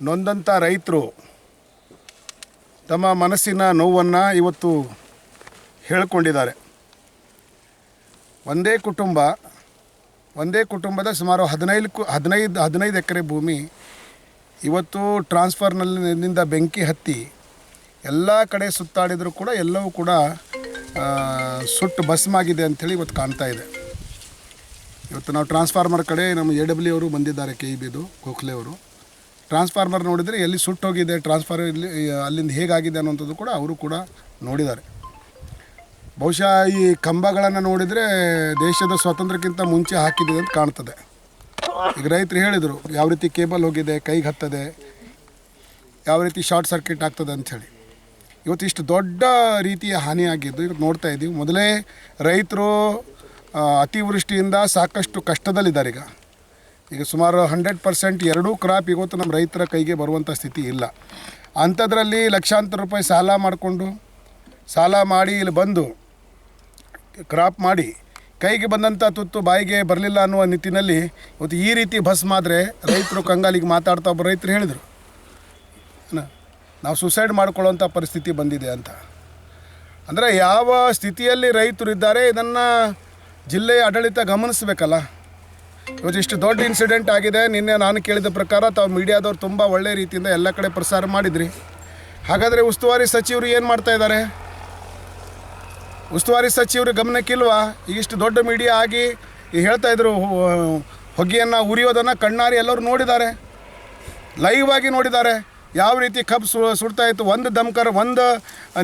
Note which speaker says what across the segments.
Speaker 1: ನೊಂದಂಥ ರೈತರು ತಮ್ಮ ಮನಸ್ಸಿನ ನೋವನ್ನು ಇವತ್ತು ಹೇಳಿಕೊಂಡಿದ್ದಾರೆ. ಒಂದೇ ಕುಟುಂಬ, ಒಂದೇ ಕುಟುಂಬದ ಸುಮಾರು ಹದಿನೈದು ಕು, ಹದಿನೈದು ಹದಿನೈದು ಎಕರೆ ಭೂಮಿ ಇವತ್ತು ಟ್ರಾನ್ಸ್ಫರ್ನಲ್ಲಿಂದ ಬೆಂಕಿ ಹತ್ತಿ ಎಲ್ಲ ಕಡೆ ಸುತ್ತಾಡಿದರೂ ಕೂಡ ಎಲ್ಲವೂ ಕೂಡ ಸುಟ್ಟು ಭಸ್ಮಾಗಿದೆ ಅಂಥೇಳಿ ಇವತ್ತು ಕಾಣ್ತಾ ಇದೆ. ಇವತ್ತು ನಾವು ಟ್ರಾನ್ಸ್ಫಾರ್ಮರ್ ಕಡೆ ನಮ್ಮ ಎ ಡಬ್ಲ್ಯೂ ಅವರು ಬಂದಿದ್ದಾರೆ ಕೆ ಇ ಬಿದು, ಗೋಖಲೆ ಅವರು. ಟ್ರಾನ್ಸ್ಫಾರ್ಮರ್ ನೋಡಿದರೆ ಎಲ್ಲಿ ಸುಟ್ಟೋಗಿದೆ ಟ್ರಾನ್ಸ್ಫಾರ್ಮರ್ ಇಲ್ಲಿ ಅಲ್ಲಿಂದ ಹೇಗಾಗಿದೆ ಅನ್ನೋಂಥದ್ದು ಕೂಡ ಅವರು ಕೂಡ ನೋಡಿದ್ದಾರೆ. ಬಹುಶಃ ಈ ಕಂಬಗಳನ್ನು ನೋಡಿದರೆ ದೇಶದ ಸ್ವಾತಂತ್ರ್ಯಕ್ಕಿಂತ ಮುಂಚೆ ಹಾಕಿದೆ ಅಂತ ಕಾಣ್ತದೆ. ಈಗ ರೈತರು ಹೇಳಿದರು, ಯಾವ ರೀತಿ ಕೇಬಲ್ ಹೋಗಿದೆ ಕೈಗೆ ಹತ್ತದೆ, ಯಾವ ರೀತಿ ಶಾರ್ಟ್ ಸರ್ಕ್ಯೂಟ್ ಆಗ್ತದೆ ಅಂಥೇಳಿ ಇವತ್ತು ಇಷ್ಟು ದೊಡ್ಡ ರೀತಿಯ ಹಾನಿಯಾಗಿದ್ದು ಇವತ್ತು ನೋಡ್ತಾ ಇದ್ದೀವಿ ಮೊದಲೇ ರೈತರು ಅತಿವೃಷ್ಟಿಯಿಂದ ಸಾಕಷ್ಟು ಕಷ್ಟದಲ್ಲಿದ್ದಾರೆ ಈಗ. ಈಗ ಸುಮಾರು ಹಂಡ್ರೆಡ್ ಪರ್ಸೆಂಟ್ ಎರಡೂ ಕ್ರಾಪ್ ಇವತ್ತು ನಮ್ಮ ರೈತರ ಕೈಗೆ ಬರುವಂಥ ಸ್ಥಿತಿ ಇಲ್ಲ. ಅಂಥದ್ರಲ್ಲಿ ಲಕ್ಷಾಂತರ ರೂಪಾಯಿ ಸಾಲ ಮಾಡಿಕೊಂಡು, ಸಾಲ ಮಾಡಿ ಇಲ್ಲಿ ಬಂದು ಕ್ರಾಪ್ ಮಾಡಿ, ಕೈಗೆ ಬಂದಂಥ ತುತ್ತು ಬಾಯಿಗೆ ಬರಲಿಲ್ಲ ಅನ್ನುವ ನಿಟ್ಟಿನಲ್ಲಿ ಇವತ್ತು ಈ ರೀತಿ ಭಸ್ಮ ಆದರೆ ರೈತರು ಕಂಗಾಲಿಗೆ ಮಾತಾಡ್ತಾ ಒಬ್ಬ ರೈತರು ಹೇಳಿದರು. ನಾವು ಸುಸೈಡ್ ಮಾಡ್ಕೊಳ್ಳೋಂಥ ಪರಿಸ್ಥಿತಿ ಬಂದಿದೆ ಅಂತ. ಅಂದರೆ ಯಾವ ಸ್ಥಿತಿಯಲ್ಲಿ ರೈತರು ಇದ್ದಾರೆ, ಇದನ್ನು ಜಿಲ್ಲೆಯ ಆಡಳಿತ ಗಮನಿಸಬೇಕಲ್ಲ. ಇವತ್ತು ಇಷ್ಟು ದೊಡ್ಡ ಇನ್ಸಿಡೆಂಟ್ ಆಗಿದೆ. ನಿನ್ನೆ ನಾನು ಕೇಳಿದ ಪ್ರಕಾರ ತಾವು ಮೀಡಿಯಾದವ್ರು ತುಂಬ ಒಳ್ಳೆ ರೀತಿಯಿಂದ ಎಲ್ಲ ಕಡೆ ಪ್ರಸಾರ ಮಾಡಿದ್ರಿ. ಹಾಗಾದರೆ ಉಸ್ತುವಾರಿ ಸಚಿವರು ಏನು ಮಾಡ್ತಾ ಇದ್ದಾರೆ? ಉಸ್ತುವಾರಿ ಸಚಿವರು ಗಮನಕ್ಕಿಲ್ವಾ? ಇಷ್ಟು ದೊಡ್ಡ ಮೀಡಿಯಾ ಆಗಿ ಹೇಳ್ತಾ ಇದ್ರು ಹೊಗೆಯನ್ನು ಉರಿಯೋದನ್ನು ಕಣ್ಣಾರಿ ಎಲ್ಲರೂ ನೋಡಿದ್ದಾರೆ. ಲೈವ್ ಆಗಿ ನೋಡಿದ್ದಾರೆ. ಯಾವ ರೀತಿ ಕಬ್ಬು ಸು, ಸುಡ್ತಾ ಇತ್ತು? ಒಂದು ದಮ್ಕರ್, ಒಂದು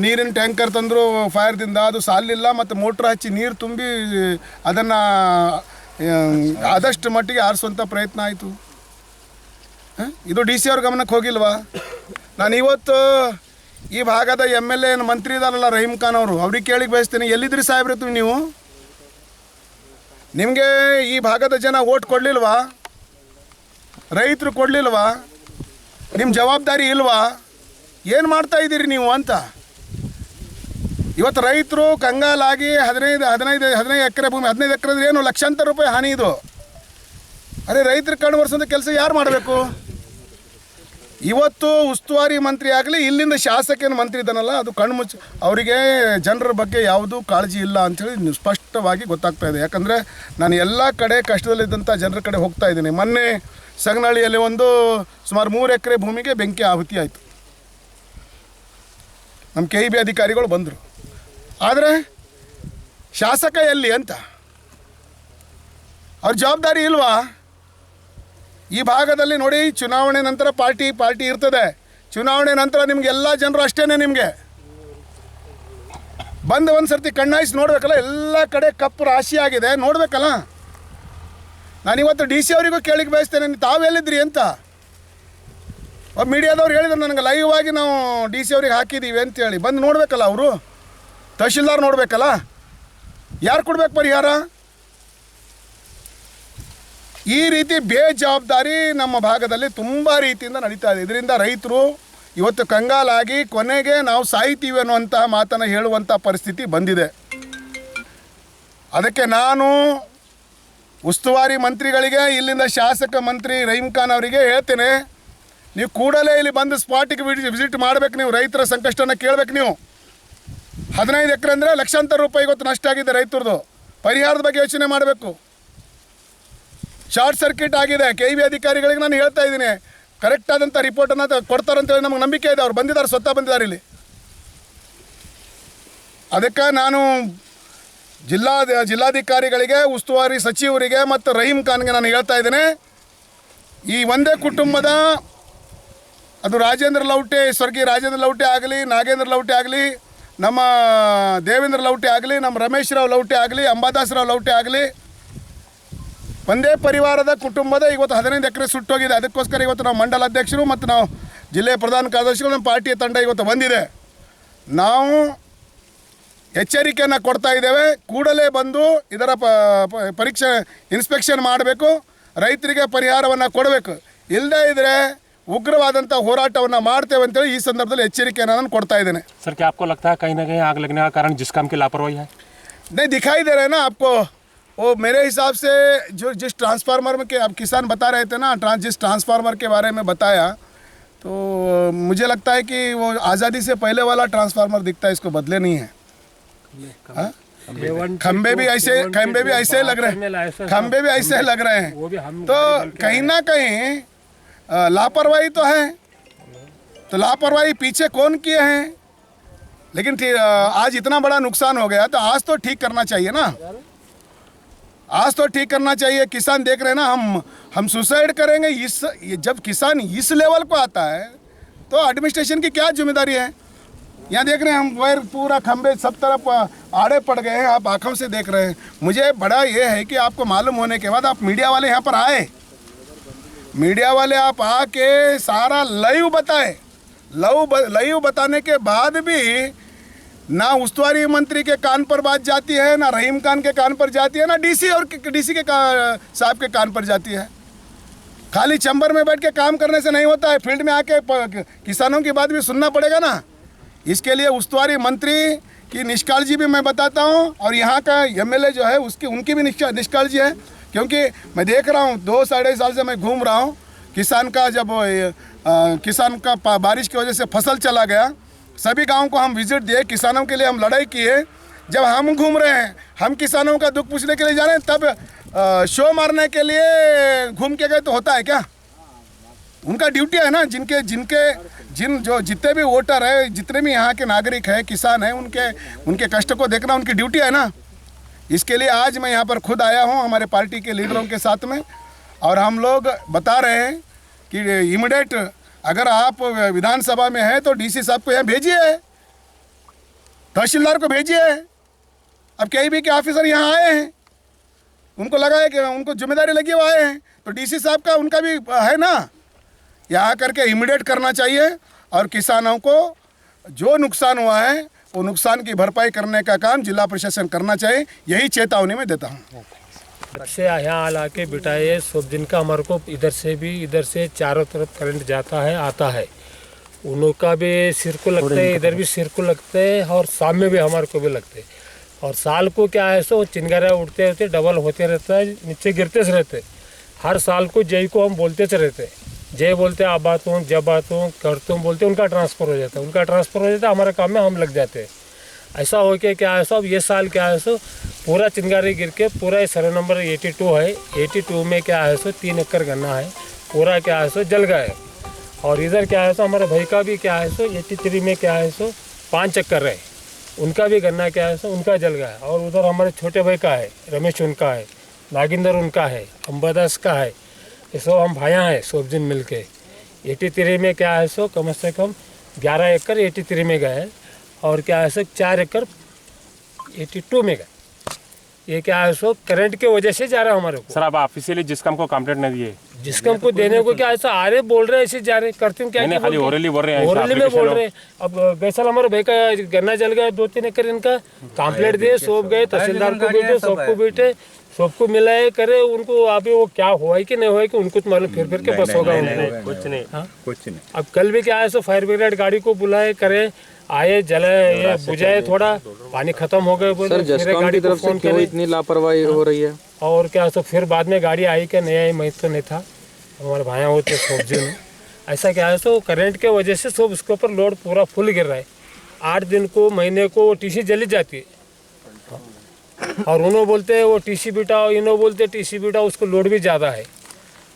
Speaker 1: ನೀರಿನ ಟ್ಯಾಂಕರ್ ತಂದರು ಫೈರ್ದಿಂದ ಅದು ಸಾಲಿಲ್ಲ, ಮತ್ತು ಮೋಟ್ರ್ ಹಚ್ಚಿ ನೀರು ತುಂಬಿ, ಅದನ್ನು ಆದಷ್ಟು ಮಟ್ಟಿಗೆ ಆರಿಸುವಂಥ ಪ್ರಯತ್ನ ಆಯಿತು. ಇದು ಡಿ ಸಿ ಅವ್ರ ಗಮನಕ್ಕೆ ಹೋಗಿಲ್ವಾ? ನಾನು ಇವತ್ತು ಈ ಭಾಗದ ಎಂ ಎಲ್ ಎ ಮಂತ್ರಿ ಇದಾರಲ್ಲ ರಹೀಮ್ ಖಾನ್ ಅವರು ಅವ್ರಿಗೆ ಕೇಳಿ ಬಯಸ್ತೀನಿ. ಎಲ್ಲಿದ್ರಿ ಸಾಹೇಬ್ರಿ ನೀವು? ನಿಮಗೆ ಈ ಭಾಗದ ಜನ ಓಟ್ ಕೊಡಲಿಲ್ವಾ? ರೈತರು ಕೊಡಲಿಲ್ವಾ? ನಿಮ್ಮ ಜವಾಬ್ದಾರಿ ಇಲ್ವಾ? ಏನು ಮಾಡ್ತಾ ಇದ್ದೀರಿ ನೀವು ಅಂತ? ಇವತ್ತು ರೈತರು ಕಂಗಾಲಾಗಿ ಹದಿನೈದು ಹದಿನೈದು ಹದಿನೈದು ಎಕರೆ ಭೂಮಿ, ಹದಿನೈದು ಎಕರೆ ಏನು ಲಕ್ಷಾಂತರ ರೂಪಾಯಿ ಹಾನಿ ಇದು. ಅದೇ ರೈತರು ಕಣ್ಣು ಬರ್ಸೋಂಥ ಕೆಲಸ ಯಾರು ಮಾಡಬೇಕು? ಇವತ್ತು ಉಸ್ತುವಾರಿ ಮಂತ್ರಿ ಆಗಲಿ, ಇಲ್ಲಿಂದ ಶಾಸಕನ ಮಂತ್ರಿ ಇದ್ದಾನಲ್ಲ ಅದು ಕಣ್ಣು ಮುಚ್ಚಿ, ಅವರಿಗೆ ಜನರ ಬಗ್ಗೆ ಯಾವುದೂ ಕಾಳಜಿ ಇಲ್ಲ ಅಂಥೇಳಿ ಸ್ಪಷ್ಟವಾಗಿ ಗೊತ್ತಾಗ್ತಾ ಇದೆ. ಯಾಕಂದರೆ ನಾನು ಎಲ್ಲ ಕಡೆ ಕಷ್ಟದಲ್ಲಿದ್ದಂಥ ಜನರ ಕಡೆ ಹೋಗ್ತಾ ಇದ್ದೀನಿ. ಮೊನ್ನೆ ಸಂಗನಹಳ್ಳಿಯಲ್ಲಿ ಒಂದು ಸುಮಾರು ಮೂರು ಎಕರೆ ಭೂಮಿಗೆ ಬೆಂಕಿ ಆಹುತಿ ಆಯಿತು. ನಮ್ಮ ಕೆ ಇ ಬಿ ಅಧಿಕಾರಿಗಳು ಬಂದರು. ಆದರೆ ಶಾಸಕ ಎಲ್ಲಿ ಅಂತ ಅವ್ರ ಜವಾಬ್ದಾರಿ ಇಲ್ವಾ? ಈ ಭಾಗದಲ್ಲಿ ನೋಡಿ, ಚುನಾವಣೆ ನಂತರ ಪಾರ್ಟಿ ಪಾರ್ಟಿ ಇರ್ತದೆ. ಚುನಾವಣೆ ನಂತರ ನಿಮ್ಗೆ ಎಲ್ಲ ಜನರು ಅಷ್ಟೇನೆ ನಿಮಗೆ. ಬಂದು ಒಂದು ಸರ್ತಿ ಕಣ್ಣಾಯಿಸಿ ನೋಡ್ಬೇಕಲ್ಲ, ಎಲ್ಲ ಕಡೆ ಕಪ್ಪು ರಾಶಿ ಆಗಿದೆ, ನೋಡ್ಬೇಕಲ್ಲ? ನಾನಿವತ್ತು ಡಿ ಸಿ ಅವರಿಗೂ ಕೇಳಿಕ್ಕೆ ಬಯಸ್ತೇನೆ, ನೀವು ತಾವೆಲ್ಲಿದ್ರಿ ಅಂತ. ಮೀಡಿಯಾದವ್ರು ಹೇಳಿದ್ರು ನನಗೆ ಲೈವ್ ಆಗಿ ನಾವು ಡಿ ಸಿ ಅವ್ರಿಗೆ ಹಾಕಿದ್ದೀವಿ ಅಂತೇಳಿ ಬಂದು ನೋಡ್ಬೇಕಲ್ಲ ಅವರು. ತಹಶೀಲ್ದಾರ್ ನೋಡ್ಬೇಕಲ್ಲ? ಯಾರು ಕೊಡ್ಬೇಕು ಪರಿಹಾರ? ಈ ರೀತಿ ಬೇಜವಾಬ್ದಾರಿ ನಮ್ಮ ಭಾಗದಲ್ಲಿ ತುಂಬ ರೀತಿಯಿಂದ ನಡೀತಾ ಇದೆ. ಇದರಿಂದ ರೈತರು ಇವತ್ತು ಕಂಗಾಲಾಗಿ ಕೊನೆಗೆ ನಾವು ಸಾಯ್ತೀವಿ ಅನ್ನುವಂತಹ ಮಾತನ್ನು ಹೇಳುವಂಥ ಪರಿಸ್ಥಿತಿ ಬಂದಿದೆ. ಅದಕ್ಕೆ ನಾನು ಉಸ್ತುವಾರಿ ಮಂತ್ರಿಗಳಿಗೆ, ಇಲ್ಲಿಂದ ಶಾಸಕ ಮಂತ್ರಿ ರಹೀಮ್ ಖಾನ್ ಅವರಿಗೆ ಹೇಳ್ತೇನೆ, ನೀವು ಕೂಡಲೇ ಇಲ್ಲಿ ಬಂದು ಸ್ಪಾಟಿಗೆ ವಿಸಿಟ್ ಮಾಡಬೇಕು ನೀವು, ರೈತರ ಸಂಕಷ್ಟನ ಕೇಳಬೇಕು ನೀವು. ಹದಿನೈದು ಎಕರೆ ಅಂದರೆ ಲಕ್ಷಾಂತರ ರೂಪಾಯಿ ಇವತ್ತು ನಷ್ಟ ಆಗಿದೆ ರೈತರದು. ಪರಿಹಾರದ ಬಗ್ಗೆ ಯೋಚನೆ ಮಾಡಬೇಕು. ಶಾರ್ಟ್ ಸರ್ಕ್ಯೂಟ್ ಆಗಿದೆ. ಕೆ ಬಿ ಅಧಿಕಾರಿಗಳಿಗೆ ನಾನು ಹೇಳ್ತಾ ಇದ್ದೀನಿ. ಕರೆಕ್ಟ್ ಆದಂಥ ರಿಪೋರ್ಟನ್ನು ಕೊಡ್ತಾರಂತೇಳಿ ನಮಗೆ ನಂಬಿಕೆ ಇದೆ. ಅವ್ರು ಬಂದಿದ್ದಾರೆ, ಸ್ವತಃ ಬಂದಿದ್ದಾರೆ ಇಲ್ಲಿ. ಅದಕ್ಕೆ ನಾನು ಜಿಲ್ಲಾ ಜಿಲ್ಲಾಧಿಕಾರಿಗಳಿಗೆ, ಉಸ್ತುವಾರಿ ಸಚಿವರಿಗೆ ಮತ್ತು ರಹೀಂ ಖಾನ್ಗೆ ನಾನು ಹೇಳ್ತಾ ಇದ್ದೇನೆ. ಈ ಒಂದೇ ಕುಟುಂಬದ ಅದು ರಾಜೇಂದ್ರ ಲೌಟೆ, ಸ್ವರ್ಗೀಯ ರಾಜೇಂದ್ರ ಲೌಟೆ ಆಗಲಿ, ನಾಗೇಂದ್ರ ಲೌಟೆ ಆಗಲಿ ನಮ್ಮ ದೇವೇಂದ್ರ ಲೌಟೆ ಆಗಲಿ, ನಮ್ಮ ರಮೇಶ್ ರಾವ್ ಲೌಟೆ ಆಗಲಿ ಅಂಬಾದಾಸ್ ರಾವ್ ಲೌಟೆ ಆಗಲಿ, ಒಂದೇ ಪರಿವಾರದ ಕುಟುಂಬದ ಇವತ್ತು ಹದಿನೈದು ಎಕರೆ ಸುಟ್ಟೋಗಿದೆ. ಅದಕ್ಕೋಸ್ಕರ ಇವತ್ತು ನಾವು ಮಂಡಲ ಅಧ್ಯಕ್ಷರು ಮತ್ತು ನಾವು ಜಿಲ್ಲೆಯ ಪ್ರಧಾನ ಕಾರ್ಯದರ್ಶಿಗಳು, ನಮ್ಮ ಪಾರ್ಟಿಯ ತಂಡ ಇವತ್ತು ಬಂದಿದೆ. ನಾವು ಎಚ್ಚರಿಕೆಯನ್ನು ಕೊಡ್ತಾ ಇದ್ದೇವೆ. ಕೂಡಲೇ ಬಂದು ಇದರ ಪರೀಕ್ಷೆ, ಇನ್ಸ್ಪೆಕ್ಷನ್ ಮಾಡಬೇಕು. ರೈತರಿಗೆ ಪರಿಹಾರವನ್ನು ಕೊಡಬೇಕು. ಇಲ್ಲದೇ ಇದ್ದರೆ ಉಗ್ರವಾದಂಥ ಹೋರಾಟವನ್ನು ಮಾಡ್ತೇವೆ ಅಂತೇಳಿ ಈ ಸಂದರ್ಭದಲ್ಲಿ ಎಚ್ಚರಿಕೆಯನ್ನು ನಾನು ಕೊಡ್ತಾ ಇದ್ದೇನೆ
Speaker 2: सर क्या आपको लगता है कहीं ना कहीं आग लगने का कारण जिस काम की लापरवाही है
Speaker 1: नहीं दिखाई दे रहा है ना आपको वो मेरे हिसाब से जो जिस ट्रांसफार्मर में के अब किसान बता रहे थे ना ट्रांस जिस ट्रांसफार्मर के बारे में बताया तो मुझे लगता है कि वो आज़ादी से पहले वाला ट्रांसफार्मर दिखता है इसको बदले नहीं है हाँ? खंबे भी ऐसे खंबे भी ऐसे ही लग रहे हैं खंबे भी ऐसे ही लग रहे
Speaker 2: वो भी
Speaker 1: हैं
Speaker 2: हम
Speaker 1: तो कहीं ना कहीं अ, लापरवाही तो है। तो लापरवाही पीछे कौन किए हैं? लेकिन आज इतना बड़ा नुकसान हो गया तो आज तो ठीक करना चाहिए ना। आज तो ठीक करना चाहिए। किसान देख रहे हैं ना, हम हम सुसाइड करेंगे, इस जब किसान इस लेवल को आता है तो एडमिनिस्ट्रेशन की क्या ज़िम्मेदारी है? यहाँ देख रहे हैं हम, वायर पूरा खंबे सब तरफ़ आड़े पड़ गए हैं, आप आँखों से देख रहे हैं। मुझे बड़ा ये है कि आपको मालूम होने के बाद आप मीडिया वाले यहाँ पर आए। मीडिया वाले आप आके सारा लाइव बताए। लव लाइव बताने के बाद भी ना उस्तुवारी मंत्री के कान पर बात जाती है, ना रहीम खान के कान पर जाती है, ना डीसी और डीसी के साहब के कान पर जाती है। खाली चंबर में बैठ के काम करने से नहीं होता है, फ़ील्ड में आके किसानों की बात भी सुनना पड़ेगा ना। इसके लिए उस्तुवारी मंत्री की निष्काळजी भी मैं बताता हूँ, और यहाँ का एमएलए जो है, उसकी, उनकी भी निष्का- निष्काळजी है। क्योंकि मैं देख रहा हूँ, दो साढ़े साल से मैं घूम रहा हूँ, किसान का जब किसान का बारिश की वजह से फ़सल चला गया। सभी गाँव को हम विज़िट दिए, किसानों के लिए हम लड़ाई किए जब हम घूम रहे हैं, हम किसानों का दुख पूछने के लिए जा रहे हैं, तब शो मारने के लिए घूम के गए तो होता है क्या? उनका ड्यूटी है ना, जिनके जिनके, जिन जो जितने भी वोटर है, जितने भी यहाँ के नागरिक हैं, किसान हैं, उनके उनके कष्ट को देखना उनकी ड्यूटी है ना। इसके लिए आज मैं यहाँ पर खुद आया हूँ हमारे पार्टी के लीडरों के साथ में। और हम लोग बता रहे हैं कि इमिडिएट अगर आप विधानसभा में हैं तो डीसी साहब को यहाँ भेजिए। तहसीलदार को भेजिए। अब कई भी के ऑफिसर यहाँ आए हैं, उनको लगा है कि उनको ज़िम्मेदारी लगी वो आए हैं। तो डीसी साहब का उनका भी है ना? यहाँ करके इमिडिएट करना चाहिए और किसानों को जो नुकसान हुआ है वो नुकसान की भरपाई करने का काम जिला प्रशासन करना चाहिए, यही चेतावनी में देता हूँ।
Speaker 3: से यहाँ ला के बिठाए सब दिन का हमारे को इधर से भी, इधर से चारों तरफ़ करंट जाता है, आता है। उन का भी सिर को लगता है, इधर भी सिर को लगते है और शाम में भी हमारे को भी लगते हैं। और साल को क्या है, सो चिंगारा उठते रहते डबल होते रहता है, नीचे गिरते से रहते हर साल को जय को हम बोलते से रहते जय बोलते अब बात हूँ जब बात हूँ करता हूँ बोलते उनका ट्रांसफ़र हो जाता है। उनका ट्रांसफ़र हो जाता है, हमारे काम में हम लग जाते हैं। ऐसा हो के क्या है सो अब ये साल क्या है, सो पूरा चिंगारी गिर के, पूरा ये सर्वे नंबर 82 है। 82 में क्या है, सो तीन एकड़ गन्ना है। पूरा क्या है, सो जल है। और इधर क्या है, सो हमारे भाई का भी क्या है, सो 83 में क्या है, सो पाँच चक्कर है। उनका भी गन्ना क्या है, सो उनका जल गया और उधर हमारे छोटे भाई का है, रमेश उनका है, नागिंदर उनका है अम्बादास का है ये सब हम भाइयाँ हैं सब दिन मिल के एटी थ्री में क्या है सो कम से कम ग्यारह एकड़ एटी थ्री में गए और क्या है सो चार एकड़ एटी टू में गए। ये क्या है सो करंट के वजह से जा रहा है हमारे को।
Speaker 2: सर आप ऑफिशियली जिसका हमको कंप्लेंट नहीं दिए।
Speaker 3: जिसका हमको देने को क्या ऐसा आ रहे बोल रहे हैं ऐसे जा रहे करते क्या
Speaker 2: नहीं, खाली
Speaker 3: बोल
Speaker 2: बोल रहे हैं,
Speaker 3: orally में बोल रहे हैं। अब गैसल हमारे भाई का गन्ना जल गया दो तीन एकड़ इनका। कंप्लेंट दिए सब। गए तहसीलदार को बैठे सबको बैठे। सबको मिलाए करे उनको अभी वो क्या हुआ है कि नहीं हुआ है कि उनको तो मालूम फिर फिर के बस होगा उनको।
Speaker 2: कुछ नहीं
Speaker 4: कुछ नहीं।
Speaker 3: अब कल भी क्या है सो फायर ब्रिगेड गाड़ी को बुलाए करे आए जलाए बुझाए थोड़ा पानी खत्म हो गए बोले गाड़ी
Speaker 5: तरफ़ से क्यों इतनी लापरवाही हो रही है?
Speaker 3: और क्या सो फिर बाद में गाड़ी आई क्या नहीं आई मैं तो नहीं था। हमारे भाइयाँ होते सब्ज़ी में ऐसा क्या है तो करंट के वजह से सब उसके ऊपर लोड पूरा फुल गिर रहा है। आठ दिन को महीने को टीसी जली जाती है। और उन्होंने बोलते हैं वो टीसी बिटाओ इन्हों बोलते टीसी बिटाओ उसको लोड भी ज़्यादा है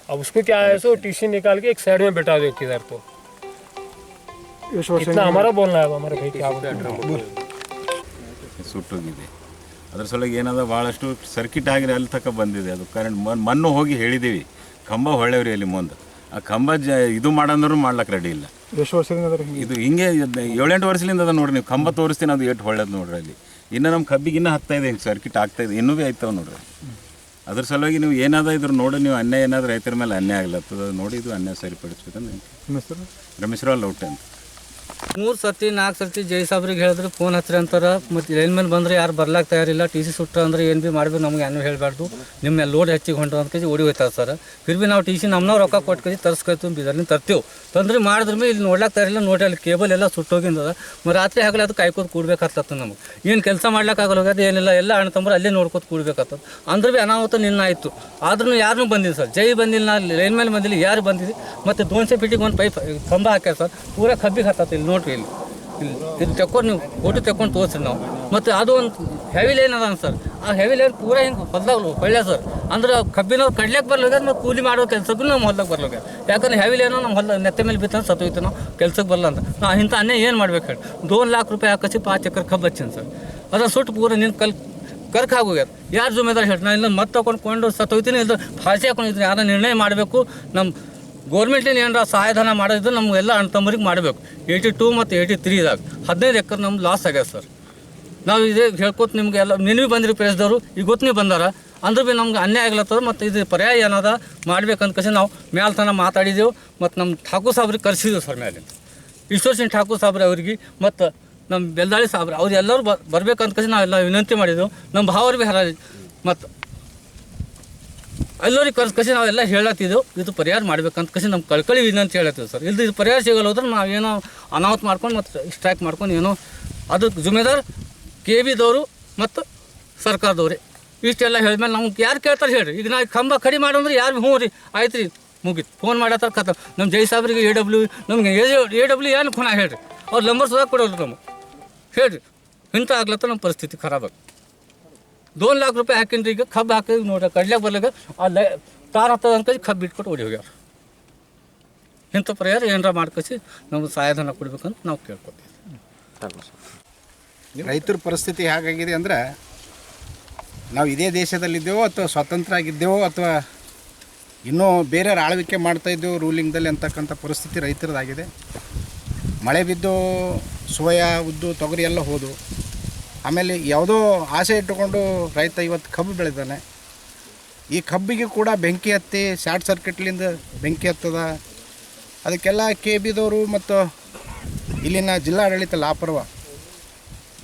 Speaker 3: अब उसको क्या है सो टीसी निकाल के एक साइड में बिठा दो किधर तो इतना हमारा बोलना है अब हमारे भाई क्या बोलते हैं
Speaker 4: ಸುಟ್ಟೋಗಿದೆ ಅದ್ರ ಸಲುವಾಗಿ ಏನದ ಭಾಳಷ್ಟು ಸರ್ಕಿಟ್ ಆಗಿರಿ ಅಲ್ಲಿ ತನಕ ಬಂದಿದೆ ಅದು ಕರೆಂಟ್ ಮನ್ ಮಣ್ಣು ಹೋಗಿ ಹೇಳಿದ್ದೀವಿ ಕಂಬ ಹೊಳ್ಳೆವ್ರಿ ಅಲ್ಲಿ ಮುಂದೆ ಆ ಕಂಬ ಜ ಇದು ಮಾಡಂದ್ರೂ ಮಾಡ್ಲಕ್ಕೆ ರೆಡಿ ಇಲ್ಲ ಇದು ಹಿಂಗೆ ಇದ್ನ ಏಳೆಂಟು ವರ್ಷದಿಂದ ಅದ ನೋಡ್ರಿ ನೀವು ಕಂಬ ತೋರಿಸ್ತೀನಿ ಅದು ಎಷ್ಟು ಹೊಳ್ಳೇದು ನೋಡ್ರಿ ಅಲ್ಲಿ ಇನ್ನು ನಮ್ಮ ಕಬ್ಬಿಗೆ ಇನ್ನೂ ಹತ್ತಾ ಇದೆ ಹಿಂಗೆ ಸರ್ಕಿಟ್ ಆಗ್ತಾ ಇದೆ. ಇನ್ನೂ ಭೀ ಆಯ್ತವೆ ನೋಡ್ರಿ. ಅದ್ರ ಸಲುವಾಗಿ ನೀವು ಏನಾದ ಇದ್ರ ನೋಡಿ ನೀವು ಅನ್ಯಾಯ ಏನಾದ್ರು ರೈತರ ಮೇಲೆ ಅನ್ಯಾಯ ಆಗ್ಲತ್ತದ ನೋಡಿ ಇದು ಅನ್ಯಾಯ ಸರಿಪಡಿಸ್ಬೇಕಂದ್ರೆ ರಮೇಶ್ವರ ಲೌಟೆ ಅಂತ.
Speaker 5: ಮೂರು ಸರ್ತಿ, ನಾಲ್ಕು ಸರ್ತಿ ಜೈ ಸಾಬ್ರಿಗೆ ಹೇಳಿದ್ರೆ ಫೋನ್ ಹತ್ತಿರ ಅಂತಾರೆ. ಮತ್ತು ಲೈನ್ ಮೇಲೆ ಬಂದರೆ ಯಾರು ಬರ್ಲಾಕ್ ತಯಾರಿಲ್ಲ. ಟಿ ಸಿ ಸುಟ್ಟ ಅಂದ್ರೆ ಏನು ಭೀ ಮಾಡ್ಬೇಕು ನಮ್ಗೆ ಏನೂ ಹೇಳಬಾರ್ದು. ನಿಮ್ಮ ಲೋಡ್ ಹೆಚ್ಚಿಗೆ ಹೊಂಟು ಅಂತ ಕೇಳಿ ಓಡಿ ಹೋಯ್ತಾರೆ ಸರ್. ಫಿರ್ ಭೀ ನಾವು ಟಿ ಸಿ ನಮ್ಮನ್ನ ರೊಕ್ಕ ಕೊಟ್ಟು ಕೈ ತರಿಸ್ಕೊಳ್ತೀವಿ ಬೀದರ್ಲಿಂದ ತರ್ತೇವೆ. ತಂದ್ರೆ ಮಾಡಿದ್ರೆ ಮೇಲೆ ಇಲ್ಲಿ ನೋಡ್ಲಾಕ್ ತಯಾರಿಲ್ಲ. ನೋಡಿ ಅಲ್ಲಿ ಕೇಬಲ್ ಎಲ್ಲ ಸುಟ್ಟೋಗಿಂದದ. ಮತ್ತು ರಾತ್ರಿ ಆಗಲಿ ಅದು ಕಾಯ್ಕೋದು ಕೂಡ್ಬೇಕಾಗ್ತದೆ ನಮಗೆ. ಏನು ಕೆಲಸ ಮಾಡ್ಲಿಕ್ಕಾಗಲ್ಲ ಹೋಗ್ಯದ ಏನಿಲ್ಲ. ಎಲ್ಲ ಅಣ್ಣ ತಮ್ಮರು ಅಲ್ಲೇ ನೋಡ್ಕೊತ ಕೂಡ್ಬೇಕಾಗ್ತದೆ ಅಂದ್ರೆ ಭೀ ಅನಾಹುತ ನಿನ್ನ ಆಯಿತು. ಆದ್ರೂ ಯಾರನ್ನೂ ಬಂದಿಲ್ಲ ಸರ್. ಜೈ ಬಂದಿಲ್ಲ ನಾ ಲೈನ್ ಮೇಲೆ ಬಂದಿಲ್ಲ, ಯಾರು ಬಂದಿದ್ದು ಮತ್ತು ದೋನ್ಸೆ ಫೀಟಿಗೆ ಒಂದು ಪೈಪ್ ಕಂಬ ಹಾಕ್ಯಾರ ಸರ್. ಪೂರ ಕಬ್ಬಿಗೆ ಹತ್ತಿಲ್ಲ ನೋಡ್ರಿ ಇಲ್ಲಿ. ಇಲ್ಲಿ ಇದು ತೆಕ್ಕೊಂಡು ನೀವು ಫೋಟೋ ತೆಕ್ಕೊಂಡು ತೋರಿಸ್ರಿ ನಾವು. ಮತ್ತು ಅದು ಒಂದು ಹೆವಿ ಲೈನ್ ಅದ ಸರ್. ಆ ಹೆವಿ ಲೈನ್ ಪೂರ ಹಿಂಗೆ ಹೊಲ್ದಾಗ ಹೊಳ್ಳೆ ಸರ್. ಅಂದ್ರೆ ಕಬ್ಬಿನವ್ರು ಕಡ್ಲಿಕ್ಕೆ ಬರ್ಲಾಗ ಮತ್ತು ಕೂಲಿ ಮಾಡೋ ಕೆಲಸಕ್ಕೂ ನಮ್ಮ ಹೊಲ್ದಾಗ ಬರ್ಲಾಗ ಯಾಕಂದ್ರೆ ಹೆವಿ ಲೈನು ನಮ್ಮ ಹೊಲ ನೆತ್ತ ಮೇಲೆ ಬಿತ್ತ ಸತ್ತೋಯ್ತು ನಾವು ಕೆಲ್ಸಕ್ಕೆ ಬರಲ್ಲ ಅಂತ. ನಾವು ಇಂಥ ಅನ್ಯ ಏನು ಮಾಡ್ಬೇಕು ಹೇಳಿ. ದೋನ್ ಲಾಖ ರೂಪಾಯಿ ಹಾಕಿಸಿ ಪಾಂಚ್ ಎಕರೆ ಕಬ್ಬು ಹಚ್ಚಿನ ಸರ್. ಅದ ಸುಟ್ಟು ಪೂರ ನಿನ್ನ ಕಲ್ ಕರ್ಕ ಆಗೋಗ್ಯಾರ ಯಾರು ಜುಮೇದಾರ ಹೇಳಿ ನಾನು ಇಲ್ಲ ಮತ್ತೆ ತಗೊಂಡ್ಕೊಂಡು ಸತ್ತೋಯ್ತೀನಿ, ಇಲ್ಲ ಫಾಸಿ ಹಾಕೊಂಡಿದ್ದೀನಿ ಯಾರು ನಿರ್ಣಯ ಮಾಡಬೇಕು. ನಮ್ಮ ಗೌರ್ಮೆಂಟಿನ ಏನಾರ ಸಹಾಯಧನ ಮಾಡೋದಿದ್ರೆ ನಮಗೆಲ್ಲ ಅಣ್ಣ ತಮ್ಮರಿಗೆ ಮಾಡಬೇಕು. ಏಯ್ಟಿ ಟೂ ಮತ್ತು ಏಯ್ಟಿ ತ್ರೀದಾಗ ಹದಿನೈದು ಎಕರೆ ನಮ್ಗೆ ಲಾಸ್ ಆಗ್ಯದ ಸರ್ ನಾವು ಇದೇ ಹೇಳ್ಕೊತ ನಿಮ್ಗೆ ಎಲ್ಲ ನಿನ್ನೆ ಬಂದಿರಿ ಪ್ರೇಸ್ದವರು ಈಗ ಗೊತ್ತು ನೀವು ಬಂದಾರ. ಅಂದ್ರೆ ಭೀ ನಮ್ಗೆ ಅನ್ಯಾಯ ಆಗ್ಲತ್ತದ ಮತ್ತು ಇದು ಪರ್ಯಾಯ ಏನದ ಮಾಡ್ಬೇಕಂತ ಕಸಿ ನಾವು ಮ್ಯಾಲ್ತನ ಮಾತಾಡಿದೆವು ಮತ್ತು ನಮ್ಮ ಠಾಕೂರ್ ಸಾಬ್ರಿಗೆ ಕರೆಸಿದೆವು ಸರ್ ಮ್ಯಾಲಿಂದ ಈಶ್ವರ್ ಸಿಂಗ್ ಠಾಕೂರ್ ಸಾಬ್ರೆ ಅವ್ರಿಗೆ ಮತ್ತು ನಮ್ಮ ಬೆಲ್ದಾಳಿ ಸಾಬ್ರೆ ಅವ್ರು ಎಲ್ಲರೂ ಬ ಬರ್ಬೇಕಂತ ಕಸಿ ನಾವೆಲ್ಲ ವಿನಂತಿ ಮಾಡಿದೆವು. ನಮ್ಮ ಭಾವರು ಭೀ ಹರ ಮತ್ತು ಎಲ್ಲರಿಗೆ ಕರ್ಸ್ ಕಸಿ ನಾವೆಲ್ಲ ಹೇಳತ್ತಿದ್ದೆವು ಇದು ಪರಿಹಾರ ಮಾಡ್ಬೇಕಂತ ಕಸಿ ನಮ್ಮ ಕಳ್ಕಳಿ ಅಂತ ಹೇಳತ್ತೀವಿ ಸರ್. ಇಲ್ಲಿ ಇದು ಪರಿಹಾರ ಸಿಗಲ್ಲ ಹೋದ್ರೆ ನಾವೇನೋ ಅನಾಹುತ ಮಾಡ್ಕೊಂಡು ಮತ್ತು ಸ್ಟ್ರೈಕ್ ಮಾಡ್ಕೊಂಡು ಏನೋ ಅದಕ್ಕೆ ಜುಮೇದಾರ್ ಕೆ ಬಿದವರು ಮತ್ತು ಸರ್ಕಾರದವ್ರಿ. ಇಷ್ಟೆಲ್ಲ ಹೇಳಿದ್ಮೇಲೆ ನಮ್ಗೆ ಯಾರು ಕೇಳ್ತಾರೆ ಹೇಳಿರಿ. ಈಗ ನಾವು ಕಂಬ ಕಡಿಮೆ ಮಾಡಂದ್ರೆ ಯಾರು ಹ್ಞೂ ರೀ ಆಯ್ತು ರೀ ಮುಗೀತು. ಫೋನ್ ಮಾಡತ್ತಾರ ಕಥ. ನಮ್ಮ ಜೈ ಸಾಬ್ರಿಗೆ ಎ ಡಬ್ಲ್ಯೂ, ನಮ್ಗೆ ಎ ಡಬ್ಲ್ಯೂ ಏನು ಖುಣ ಹೇಳ್ರಿ. ಅವ್ರು ನಂಬರ್ ಸದಾ ಕೊಡೋರು ನಮಗೆ. ಹೇಳಿರಿ ಇಂಥ ಆಗ್ಲತ್ತ ನಮ್ಮ ಪರಿಸ್ಥಿತಿ ಖರಾಬಾಗ ದೋನ್ ಲಾಖ ರೂಪಾಯಿ ಹಾಕಿನ್ರಿ ಈಗ ಕಬ್ಬು ಹಾಕಿ ನೋಡ್ರಿ ಕಡ್ಲೆ ಬರ್ಲಾಗ ಆ ತಾರ ಹತ್ತದ ಅಂತ ಕಬ್ಬು ಇಟ್ಕೊಟ್ಟು ಓಡಿ ಹೋಗ್ಯಾರ ಇಂಥ ಪರಿಹಾರ ಏನಾರ ಮಾಡ್ಕೊಸಿ ನಮ್ಗೆ ಸಹಾಯಧನ ಕೊಡ್ಬೇಕಂತ ನಾವು ಕೇಳ್ಕೊತೀವಿ
Speaker 6: ರೈತರ ಪರಿಸ್ಥಿತಿ ಹೇಗಾಗಿದೆ ಅಂದರೆ, ನಾವು ಇದೇ ದೇಶದಲ್ಲಿದ್ದೇವೋ ಅಥವಾ ಸ್ವತಂತ್ರ ಆಗಿದ್ದೇವೋ ಅಥವಾ ಇನ್ನೂ ಬೇರೆ ಆಳ್ವಿಕೆ ಮಾಡ್ತಾ ಇದ್ದೇವೆ ರೂಲಿಂಗ್ದಲ್ಲಿ ಅಂತಕ್ಕಂಥ ಪರಿಸ್ಥಿತಿ ರೈತರದಾಗಿದೆ. ಮಳೆ ಬಿದ್ದು ಸೋಯಾ ಉದ್ದು ತೊಗರಿ ಎಲ್ಲ ಹೋದು. ಆಮೇಲೆ ಯಾವುದೋ ಆಸೆ ಇಟ್ಟುಕೊಂಡು ರೈತ ಇವತ್ತು ಕಬ್ಬು ಬೆಳೆದಾನೆ. ಈ ಕಬ್ಬಿಗೆ ಕೂಡ ಬೆಂಕಿ ಹತ್ತಿ ಶಾರ್ಟ್ ಸರ್ಕ್ಯೂಟ್ಲಿಂದ ಬೆಂಕಿ ಹತ್ತದ. ಅದಕ್ಕೆಲ್ಲ ಕೆ ಬಿದವರು ಮತ್ತು ಇಲ್ಲಿನ ಜಿಲ್ಲಾಡಳಿತ ಲಾಪರ್ವ.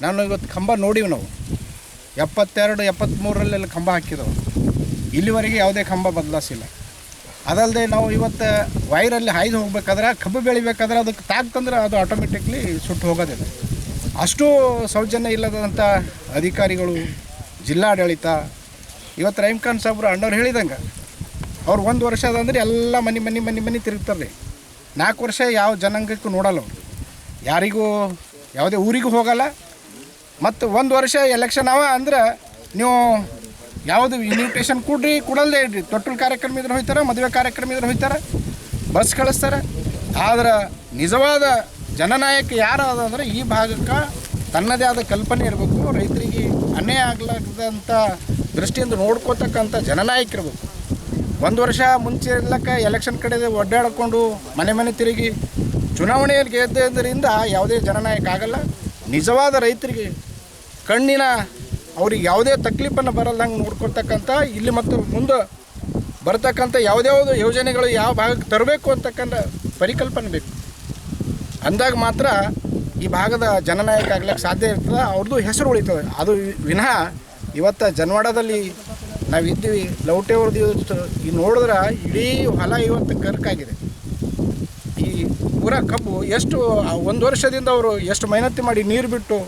Speaker 6: ನಾನು ಇವತ್ತು ಕಂಬ ನೋಡಿವಿ ನಾವು. ಎಪ್ಪತ್ತೆರಡು ಎಪ್ಪತ್ತ್ಮೂರಲ್ಲೆಲ್ಲ ಕಂಬ ಹಾಕಿದವು. ಇಲ್ಲಿವರೆಗೆ ಯಾವುದೇ ಕಂಬ ಬದಲಾಯಿಸಿಲ್ಲ ಅದಲ್ಲದೆ ನಾವು ಇವತ್ತು ವೈರಲ್ಲಿ ಹಾಯ್ದು ಹೋಗ್ಬೇಕಾದ್ರೆ, ಕಬ್ಬು ಬೆಳಿಬೇಕಾದ್ರೆ ಅದಕ್ಕೆ ತಾಕ್ತಂದ್ರೆ ಅದು ಆಟೋಮೆಟಿಕ್ಲಿ ಸುಟ್ಟು ಹೋಗೋದಿಲ್ಲ ಅಷ್ಟು ಸೌಜನ್ಯ ಇಲ್ಲದಂಥ ಅಧಿಕಾರಿಗಳು, ಜಿಲ್ಲಾಡಳಿತ, ಇವತ್ತು ರಹೀಮ್ ಖಾನ್ ಸಾಬ್ರು ಅಣ್ಣವ್ರು ಹೇಳಿದಂಗೆ, ಅವ್ರು ಒಂದು ವರ್ಷ ಅದಂದ್ರೆ ಎಲ್ಲ ಮನೆ ಮನೆ ಮನೆ ಮನೆ ತಿರುಗ್ತಾರೆ. ನಾಲ್ಕು ವರ್ಷ ಯಾವ ಜನಾಂಗಕ್ಕೂ ನೋಡಲ್ಲ ಅವರು. ಯಾರಿಗೂ ಯಾವುದೇ ಊರಿಗೂ ಹೋಗಲ್ಲ. ಮತ್ತು ಒಂದು ವರ್ಷ ಎಲೆಕ್ಷನ್ ಅವ ಅಂದ್ರೆ ನೀವು ಯಾವುದು ಇನ್ವಿಟೇಷನ್ ಕೊಡ್ರಿ ಕೊಡಲ್ಲದೆ ಇಡ್ರಿ ತೊಟ್ಟಲು ಕಾರ್ಯಕ್ರಮ ಇದ್ರೆ ಹೋಯ್ತಾರೆ ಮದುವೆ ಕಾರ್ಯಕ್ರಮ ಇದ್ರೆ ಹೋಯ್ತಾರೆ ಬಸ್ ಕಳಿಸ್ತಾರೆ. ಆದ್ರೆ ನಿಜವಾದ ಜನನಾಯಕ ಯಾರು ಅದ ಅಂದ್ರೆ ಈ ಭಾಗಕ್ಕೆ ತನ್ನದೇ ಆದ ಕಲ್ಪನೆ ಇರಬೇಕು, ರೈತರಿಗೆ ಅನ್ಯಾಯ ಆಗ್ಲಾರ್ದಂಥ ದೃಷ್ಟಿಯಿಂದ ನೋಡ್ಕೋತಕ್ಕಂಥ ಜನನಾಯಕ ಇರಬೇಕು. ಒಂದು ವರ್ಷ ಮುಂಚೆ ಇರ್ಲಕ್ಕ ಎಲೆಕ್ಷನ್ ಕಡೆ ಒಡ್ಡಾಡಿಕೊಂಡು ಮನೆ ಮನೆ ತಿರುಗಿ ಚುನಾವಣೆಯಲ್ಲಿ ಗೆದ್ದರಿಂದ ಯಾವುದೇ ಜನನಾಯಕ ಆಗಲ್ಲ. ನಿಜವಾದ ರೈತರಿಗೆ ಕಣ್ಣಿನ ಅವ್ರಿಗೆ ಯಾವುದೇ ತಕ್ಲೀಫನ್ನು ಬರಲ್ದಂಗೆ ನೋಡ್ಕೊಳ್ತಕ್ಕಂಥ ಇಲ್ಲಿ ಮತ್ತು ಮುಂದೆ ಬರ್ತಕ್ಕಂಥ ಯಾವುದ್ಯಾವುದು ಯೋಜನೆಗಳು ಯಾವ ಭಾಗಕ್ಕೆ ತರಬೇಕು ಅಂತಕ್ಕಂಥ ಪರಿಕಲ್ಪನೆ ಬೇಕು. ಅಂದಾಗ ಮಾತ್ರ ಈ ಭಾಗದ ಜನನಾಯಕ ಆಗ್ಲಿಕ್ಕೆ ಸಾಧ್ಯ ಇರ್ತದೆ ಅವ್ರದ್ದು ಹೆಸರು ಉಳಿತದೆ. ಅದು ವಿನಃ ಇವತ್ತು ಜನವಾಡದಲ್ಲಿ ನಾವು ಇದ್ದೀವಿ ಲೌಟೆ ಅವ್ರದ್ದು ಇವತ್ತು ಈ ನೋಡಿದ್ರೆ ಇಡೀ ಹೊಲ ಇವತ್ತು ಕರ್ಕಾಗಿದೆ. ಈ ಪೂರ ಕಬ್ಬು ಎಷ್ಟು ಒಂದು ವರ್ಷದಿಂದ ಅವರು ಎಷ್ಟು ಮೆಹನತಿ ಮಾಡಿ ನೀರು ಬಿಟ್ಟು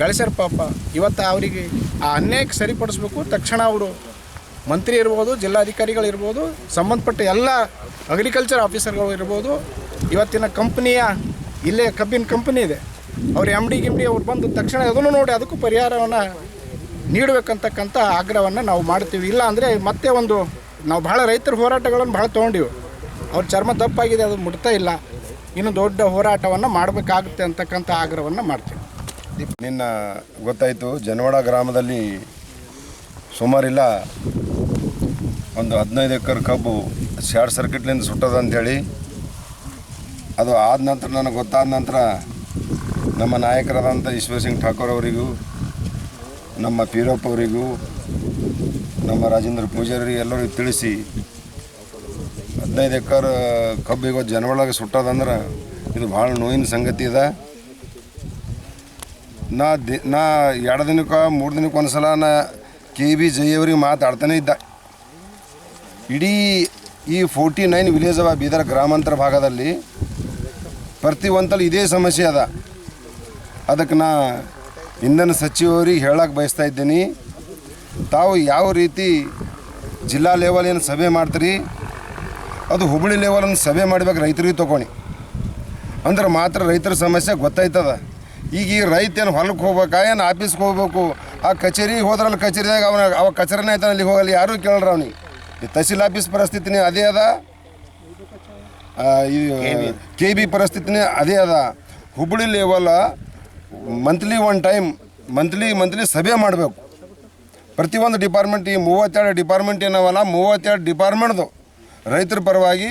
Speaker 6: ಬೆಳೆಸ್ಯಾರ ಪಾಪ. ಇವತ್ತು ಅವರಿಗೆ ಆ ಅನ್ಯಾಯಕ್ಕೆ ಸರಿಪಡಿಸ್ಬೇಕು, ತಕ್ಷಣ ಅವರು ಮಂತ್ರಿ ಇರ್ಬೋದು ಜಿಲ್ಲಾಧಿಕಾರಿಗಳು ಇರ್ಬೋದು ಸಂಬಂಧಪಟ್ಟ ಎಲ್ಲ ಅಗ್ರಿಕಲ್ಚರ್ ಆಫೀಸರ್ಗಳು ಇರ್ಬೋದು. ಇವತ್ತಿನ ಕಂಪ್ನಿಯ ಇಲ್ಲೇ ಕಬ್ಬಿನ ಕಂಪನಿ ಇದೆ. ಅವ್ರು ಎಂ ಡಿ ಗಿಮ್ಡಿ ಅವ್ರು ಬಂದು ತಕ್ಷಣ ಅದನ್ನು ನೋಡಿ ಅದಕ್ಕೂ ಪರಿಹಾರವನ್ನು ನೀಡಬೇಕಂತಕ್ಕಂಥ ಆಗ್ರಹವನ್ನು ನಾವು ಮಾಡ್ತೀವಿ. ಇಲ್ಲ ಅಂದರೆ ಮತ್ತೆ ಒಂದು ನಾವು ಭಾಳ ರೈತರ ಹೋರಾಟಗಳನ್ನು ಭಾಳ ತೊಗೊಂಡಿವಿ. ಅವ್ರ ಚರ್ಮ ತಪ್ಪಾಗಿದೆ ಅದು ಮುಟ್ತಾ ಇಲ್ಲ. ಇನ್ನು ದೊಡ್ಡ ಹೋರಾಟವನ್ನು ಮಾಡಬೇಕಾಗುತ್ತೆ ಅಂತಕ್ಕಂಥ ಆಗ್ರಹವನ್ನು ಮಾಡ್ತೀವಿ.
Speaker 7: ನಿನ್ನ ಗೊತ್ತಾಯಿತು, ಜನವಾಡ ಗ್ರಾಮದಲ್ಲಿ ಸುಮಾರಿಲ್ಲ ಒಂದು ಹದಿನೈದು ಎಕರೆ ಕಬ್ಬು ಶಾರ್ಟ್ ಸರ್ಕ್ಯೂಟ್ಲಿಂದ ಸುಟ್ಟದ ಅಂಥೇಳಿ ಅದು ಆದ ನಂತರ ನನಗೆ ಗೊತ್ತಾದ ನಂತರ ನಮ್ಮ ನಾಯಕರಾದಂಥ ಈಶ್ವರ್ ಸಿಂಗ್ ಠಾಕೂರ್ ಅವರಿಗೂ, ನಮ್ಮ ಪೀರಪ್ಪ ಅವರಿಗೂ, ನಮ್ಮ ರಾಜೇಂದ್ರ ಪೂಜಾರಿ ಎಲ್ಲರಿಗೂ ತಿಳಿಸಿ ಹದಿನೈದು ಎಕರೆ ಕಬ್ಬಿಗ ಜನಗಳಾಗ ಸುಟ್ಟದಂದ್ರೆ ಇದು ಭಾಳ ನೋವಿನ ಸಂಗತಿ ಇದೆ. ನಾ ದಿ, ನಾ ಎರಡು ದಿನಕ್ಕೆ, ಮೂರು ದಿನಕ್ಕೆ ಒಂದು ಸಲ ನಾ ಕೆ ಬಿ ಜೈಯವ್ರಿಗೆ ಮಾತಾಡ್ತಾನೆ ಇದ್ದ. ಇಡೀ ಈ ಫೋರ್ಟಿ ನೈನ್ ವಿಲೇಜ್ ಅವ ಬೀದರ್ ಗ್ರಾಮಾಂತರ ಭಾಗದಲ್ಲಿ ಪ್ರತಿ ಒಂತಲ್ಲಿ ಇದೇ ಸಮಸ್ಯೆ ಅದ. ಅದಕ್ಕೆ ನಾ ಇಂಧನ ಸಚಿವರಿಗೆ ಹೇಳಕ್ಕೆ ಬಯಸ್ತಾ ಇದ್ದೀನಿ. ತಾವು ಯಾವ ರೀತಿ ಜಿಲ್ಲಾ ಲೆವೆಲ್ ಏನು ಸಭೆ ಮಾಡ್ತೀರಿ, ಅದು ಹುಬ್ಬಳ್ಳಿ ಲೆವೆಲನ್ನು ಸಭೆ ಮಾಡ್ಬೇಕು ರೈತರಿಗೆ ತೊಗೊಳಿ ಅಂದ್ರೆ ಮಾತ್ರ ರೈತರ ಸಮಸ್ಯೆ ಗೊತ್ತಾಯ್ತದ. ಈಗ ಈ ರೈತ ಏನು ಹೊಲಕ್ಕೆ ಹೋಗ್ಬೇಕಾ ಏನು ಆಫೀಸ್ಗೆ ಹೋಗ್ಬೇಕು, ಆ ಕಚೇರಿಗೆ ಹೋದ್ರಲ್ಲಿ ಕಚೇರಿದಾಗ ಅವನ ಅವ ಕಚೇರಿನೇ ಆಯ್ತಾನೆ ಅಲ್ಲಿಗೆ ಹೋಗಲ್ಲಿ, ಯಾರೂ ಕೇಳಲ್ಲ ಅವನಿಗೆ. ಈ ತಹಸೀಲ್ ಆಫೀಸ್ ಪರಿಸ್ಥಿತಿನೇ ಅದೇ ಅದ. ಕೆ ಬಿ ಪರಿಸ್ಥಿತಿನೇ ಅದೇ ಅದ. Hubballi level monthly one time monthly monthly ಸಭೆ ಮಾಡಬೇಕು. ಪ್ರತಿಯೊಂದು ಡಿಪಾರ್ಟ್ಮೆಂಟ್ ಈ ಮೂವತ್ತೆರಡು ಡಿಪಾರ್ಟ್ಮೆಂಟ್ ಏನವಲ್ಲ ಮೂವತ್ತೆರಡು ಡಿಪಾರ್ಟ್ಮೆಂಟ್ದು ರೈತರ ಪರವಾಗಿ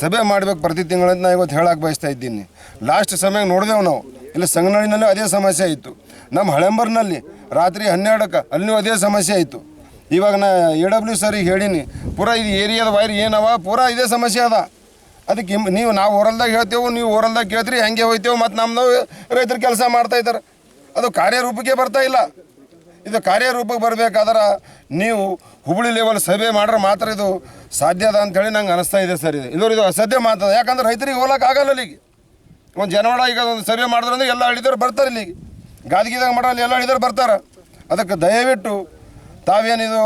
Speaker 7: ಸಭೆ ಮಾಡಬೇಕು ಪ್ರತಿ ತಿಂಗಳಂತ ನಾ ಇವತ್ತು ಹೇಳಕ್ಕೆ ಬಯಸ್ತಾ ಇದ್ದೀನಿ. ಲಾಸ್ಟ್ ಸಮಯ ನೋಡಿದೆವು ನಾವು. ಇಲ್ಲಿ ಸಂಗನಳ್ಳಿನಲ್ಲಿ ಅದೇ ಸಮಸ್ಯೆ ಆಯಿತು ನಮ್ಮ ಹಳೆಂಬರ್ನಲ್ಲಿ ರಾತ್ರಿ ಹನ್ನೆರಡಕ್ಕೆ ಅಲ್ಲಿಯೂ ಅದೇ ಸಮಸ್ಯೆ ಆಯಿತು ಇವಾಗ ನಾ ಎ ಡಬ್ಲ್ಯೂ ಸರಿಗೆ ಹೇಳೀನಿ ಪೂರಾ ಇದು ಏರಿಯಾದ ವೈರ್ ಏನವ? ಪೂರಾ ಇದೇ ಸಮಸ್ಯೆ ಅದ. ಅದಕ್ಕೆ ನೀವು ನಾವು ಓರಲ್ದಾಗ ಹೇಳ್ತೇವೆ, ನೀವು ಓರಲ್ದಾಗ ಕೇಳ್ತೀರಿ, ಹೆಂಗೆ ಹೋಯ್ತೇವೆ, ಮತ್ತು ನಮ್ಮದು ರೈತರು ಕೆಲಸ ಮಾಡ್ತಾ ಇದ್ದಾರೆ. ಅದು ಕಾರ್ಯರೂಪಕ್ಕೆ ಬರ್ತಾ ಇಲ್ಲ. ಇದು ಕಾರ್ಯರೂಪಕ್ಕೆ ಬರಬೇಕಾದ್ರೆ ನೀವು ಹುಬ್ಬಳ್ಳಿ ಲೆವೆಲ್ ಸಭೆ ಮಾಡ್ರೆ ಮಾತ್ರ ಇದು ಸಾಧ್ಯ ಅದ ಅಂತೇಳಿ ನಂಗೆ ಅನಿಸ್ತಾ ಇದೆ ಸರ್ ಇದು. ಇದು ಅಸಾಧ್ಯ ಮಾತದ ಯಾಕಂದ್ರೆ ರೈತರಿಗೆ ಹೋಗಕ್ಕೆ ಆಗಲ್ಲ ಅಲ್ಲಿಗೆ ಒಂದು ಜನವಾಡ ಈಗ ಒಂದು ಸಭೆ ಮಾಡಿದ್ರೆ ಎಲ್ಲ ಹಳ್ಳಿದವ್ರು ಬರ್ತಾರೆ ಇಲ್ಲಿಗೆ ಮಾಡೋ ಅಲ್ಲಿ ಎಲ್ಲ ಹಳ್ಳಿದವ್ರು ಬರ್ತಾರೆ. ಅದಕ್ಕೆ ದಯವಿಟ್ಟು ತಾವೇನಿದು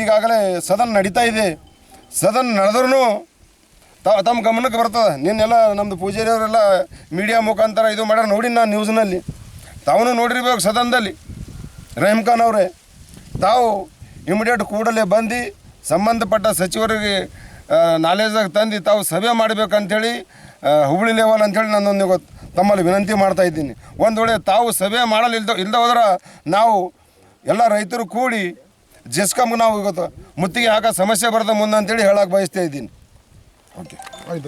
Speaker 7: ಈಗಾಗಲೇ ಸದನ ನಡೀತಾ ಇದೆ. ಸದನ ನಡೆದ್ರೂ ತಮ್ಮ ಗಮನಕ್ಕೆ ಬರ್ತದೆ. ನಿನ್ನೆಲ್ಲ ನಮ್ಮದು ಪೂಜಾರಿಯವರೆಲ್ಲ ಮೀಡಿಯಾ ಮುಖಾಂತರ ಇದು ಮಾಡ್ಯಾರ. ನೋಡಿ ನಾನು ನ್ಯೂಸ್ನಲ್ಲಿ ತಾವೂ ನೋಡಿರ್ಬೇಕು ಸದನದಲ್ಲಿ. ರಹೀಮ್ ಖಾನ್ ಅವರೇ. ತಾವು ಇಮಿಡಿಯೇಟ್ ಕೂಡಲೇ ಬಂದು ಸಂಬಂಧಪಟ್ಟ ಸಚಿವರಿಗೆ ನಾಲೆಜಾಗಿ ತಂದು ತಾವು ಸಭೆ ಮಾಡಬೇಕಂಥೇಳಿ ಹುಬ್ಳಿ ಲೆವೆಲ್ ಅಂಥೇಳಿ ನಾನೊಂದು ಗೊತ್ತು ತಮ್ಮಲ್ಲಿ ವಿನಂತಿ ಮಾಡ್ತಾ ಇದ್ದೀನಿ. ಒಂದು ವೇಳೆ ತಾವು ಸಭೆ ಮಾಡಲು ಇಲ್ದ ಇಲ್ದ ಹೋದ್ರೆ ನಾವು ಎಲ್ಲ ರೈತರು ಕೂಡಿ ಜೆಸ್ಕಾಮ್ಗೆ ನಾವು ಇವತ್ತು ಮುತ್ತಿಗೆ ಹಾಕೋ ಸಮಸ್ಯೆ ಬರ್ತದೆ ಮುಂದೆ ಅಂತೇಳಿ ಹೇಳಕ್ಕೆ ಬಯಸ್ತಾ ಇದ್ದೀನಿ. ಓಕೆ
Speaker 1: ಆಯ್ತು